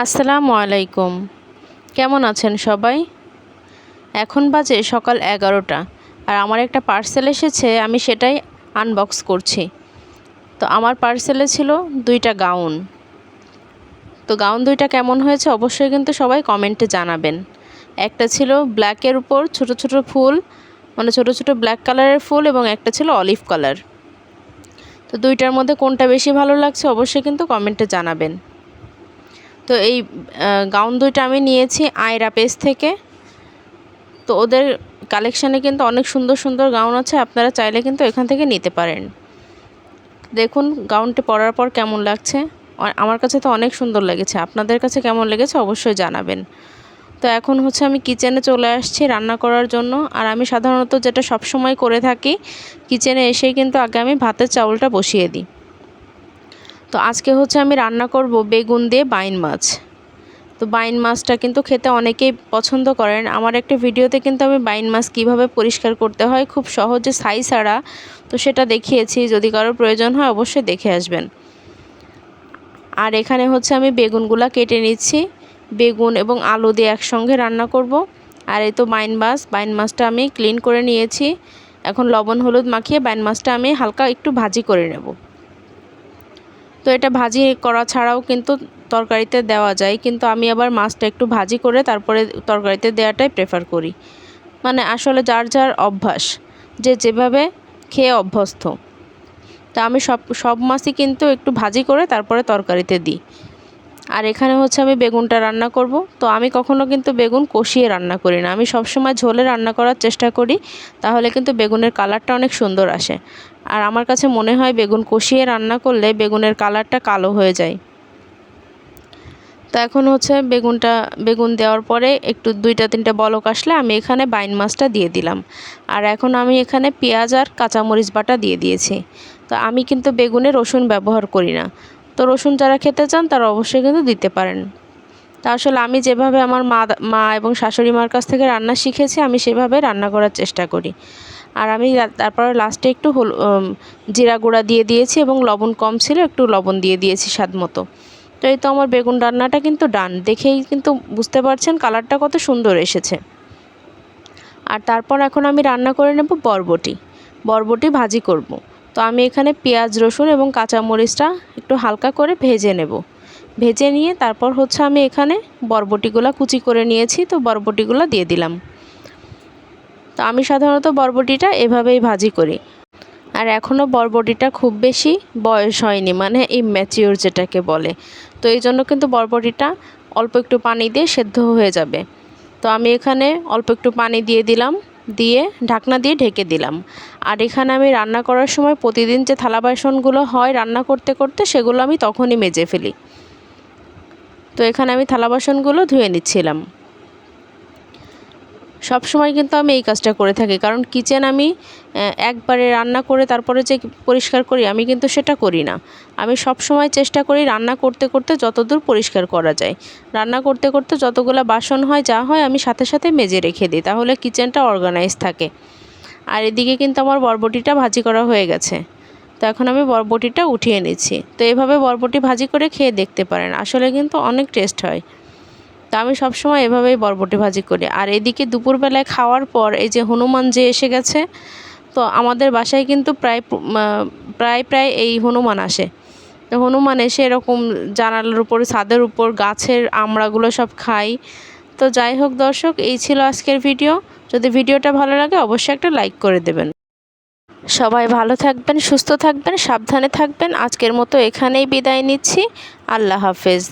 আসসালামু আলাইকুম। কেমন আছেন সবাই? এখন বাজে সকাল এগারোটা, আর আমার একটা পার্সেল এসেছে, আমি সেটাই আনবক্স করছি। তো আমার পার্সেলে ছিল দুইটা গাউন। তো গাউন দুইটা কেমন হয়েছে অবশ্যই কিন্তু সবাই কমেন্টে জানাবেন। একটা ছিল ব্ল্যাকের উপর ছোট ছোট ফুল মানে ছোট ছোট ব্ল্যাক কালারের ফুল এবং একটা ছিল অলিভ কালার। তো দুইটার মধ্যে কোনটা বেশি ভালো লাগছে অবশ্যই কিন্তু কমেন্টে জানাবেন। তো এই গাউন দুইটা আমি নিয়েছি আয়রা পেজ থেকে। তো ওদের কালেকশানে কিন্তু অনেক সুন্দর সুন্দর গাউন আছে, আপনারা চাইলে কিন্তু এখান থেকে নিতে পারেন। দেখুন গাউনটি পরার পর কেমন লাগছে। আমার কাছে তো অনেক সুন্দর লেগেছে, আপনাদের কাছে কেমন লেগেছে অবশ্যই জানাবেন। তো এখন হচ্ছে আমি কিচেনে চলে আসছি রান্না করার জন্য। আর আমি সাধারণত যেটা সবসময় করে থাকি কিচেনে এসেই কিন্তু আগে আমি ভাতের চাউলটা বসিয়ে দিই। তো আজকে হচ্ছে আমি রান্না করব বেগুন দিয়ে বাইন মাছ। তো বাইন মাছটা কিন্তু খেতে অনেকেই পছন্দ করেন। আমার একটা ভিডিওতে কিন্তু আমি বাইন মাছ কীভাবে পরিষ্কার করতে হয়, খুব সহজে সাই ছাড়া, তো সেটা দেখিয়েছি। যদি কারোর প্রয়োজন হয় অবশ্যই দেখে আসবেন। আর এখানে হচ্ছে আমি বেগুনগুলা কেটে নিচ্ছি। বেগুন এবং আলু দিয়ে একসঙ্গে রান্না করব। আর এই তো বাইন মাছ, বাইন মাছটা আমি ক্লিন করে নিয়েছি। এখন লবণ হলুদ মাখিয়ে বাইন মাছটা আমি হালকা একটু ভাজি করে নেব। তো এটা ভাজি করা ছাড়াও কিন্তু তরকারিতে দেওয়া যায়, কিন্তু আমি আবার মাছটা একটু ভাজি করে তারপরে তরকারিতে দেওয়াটাই প্রেফার করি। মানে আসলে যার যার অভ্যাস, যে যেভাবে খেয়ে অভ্যস্ত। তা আমি সব সব মাছই কিন্তু একটু ভাজি করে তারপরে তরকারিতে দিই। আর এখানে হচ্ছে আমি বেগুনটা রান্না করব। তো আমি কখনো কিন্তু বেগুন কষিয়ে রান্না করি না। আমি সবসময় ঝোলে রান্না করার চেষ্টা করি, তাহলে কিন্তু বেগুনের কালারটা অনেক সুন্দর আসে। আর আমার কাছে মনে হয় বেগুন কষিয়ে রান্না করলে বেগুনের কালারটা কালো হয়ে যায়। তো এখন হচ্ছে বেগুনটা, বেগুন দেওয়ার পরে একটু দুইটা, তিনটা বলক আসলে আমি এখানে বাইন মাছটা দিয়ে দিলাম। আর এখন আমি এখানে পেঁয়াজ আর কাঁচামরিচ বাটা দিয়ে দিয়েছি। তো আমি কিন্তু বেগুনে রসুন ব্যবহার করি না। তো রসুন যারা খেতে চান তারা অবশ্যই কিন্তু দিতে পারেন। তা আসলে আমি যেভাবে আমার মা মা এবং শাশুড়ি মার কাছ থেকে রান্না শিখেছি, আমি সেভাবে রান্না করার চেষ্টা করি। আর আমি তারপর লাস্টে একটু হল জিরা গুঁড়া দিয়ে দিয়েছি এবং লবণ কম ছিল, একটু লবণ দিয়ে দিয়েছি স্বাদ মতো। তো এই তো আমার বেগুন রান্নাটা কিন্তু ডান দেখেই কিন্তু বুঝতে পারছেন কালারটা কত সুন্দর এসেছে। আর তারপর এখন আমি রান্না করে নেব বরবটি। বরবটি ভাজি করব। তো আমি এখানে পেঁয়াজ, রসুন এবং কাঁচামরিচটা একটু হালকা করে ভেজে নেব। ভেজে নিয়ে তারপর হচ্ছে আমি এখানে বরবটিগুলো কুচি করে নিয়েছি, তো বরবটিগুলো দিয়ে দিলাম। আমি সাধারণত বরবটিটা এভাবেই ভাজি করি। আর এখনও বরবটিটা খুব বেশি বয়স হয়নি মানে এই ম্যাচিওর যেটাকে বলে। তো এই জন্য কিন্তু বরবটিটা অল্প একটু পানি দিয়ে সেদ্ধ হয়ে যাবে। তো আমি এখানে অল্প একটু পানি দিয়ে দিলাম, দিয়ে ঢাকনা দিয়ে ঢেকে দিলাম। আর এখানে আমি রান্না করার সময় প্রতিদিন যে থালা বাসনগুলো হয় রান্না করতে করতে সেগুলো আমি তখনই মেজে ফেলি। তো এখানে আমি থালা বাসনগুলো ধুয়ে নিচ্ছিলাম। সব সময় কিন্তু আমি এই কাজটা করে থাকি। কারণ কিচেন আমি একবারে রান্না করে তারপরে যে পরিষ্কার করি, আমি কিন্তু সেটা করি না। আমি সব সময় চেষ্টা করি রান্না করতে করতে যতদূর পরিষ্কার করা যায়। রান্না করতে করতে যতগুলো বাসন হয়, যা হয়, আমি সাথে সাথে মেজে রেখে দিই। তাহলে কিচেনটা অর্গানাইজ থাকে। আর এদিকে কিন্তু আমার বরবটিটা ভাজি করা হয়ে গেছে। তো এখন আমি বরবটিটা উঠিয়ে নিচ্ছি। তো এভাবে বরবটি ভাজি করে খেয়ে দেখতে পারেন। আসলে কিন্তু অনেক টেস্ট হয়। তো আমি সবসময় এভাবেই বরবটি ভাজি করি। আর এদিকে দুপুরবেলায় খাওয়ার পর এই যে হনুমান যে এসে গেছে, তো আমাদের বাসায় কিন্তু প্রায় প্রায় প্রায় এই হনুমান আসে। তো হনুমান এসে এরকম জানালার উপর, ছাদের উপর, গাছের আমড়াগুলো সব খাই। তো যাই হোক দর্শক, এই ছিল আজকের ভিডিও। যদি ভিডিওটা ভালো লাগে, অবশ্যই একটা লাইক করে দেবেন। সবাই ভালো থাকবেন, সুস্থ থাকবেন, সাবধানে থাকবেন। আজকের মতো এখানেই বিদায় নিচ্ছি। আল্লাহ হাফেজ।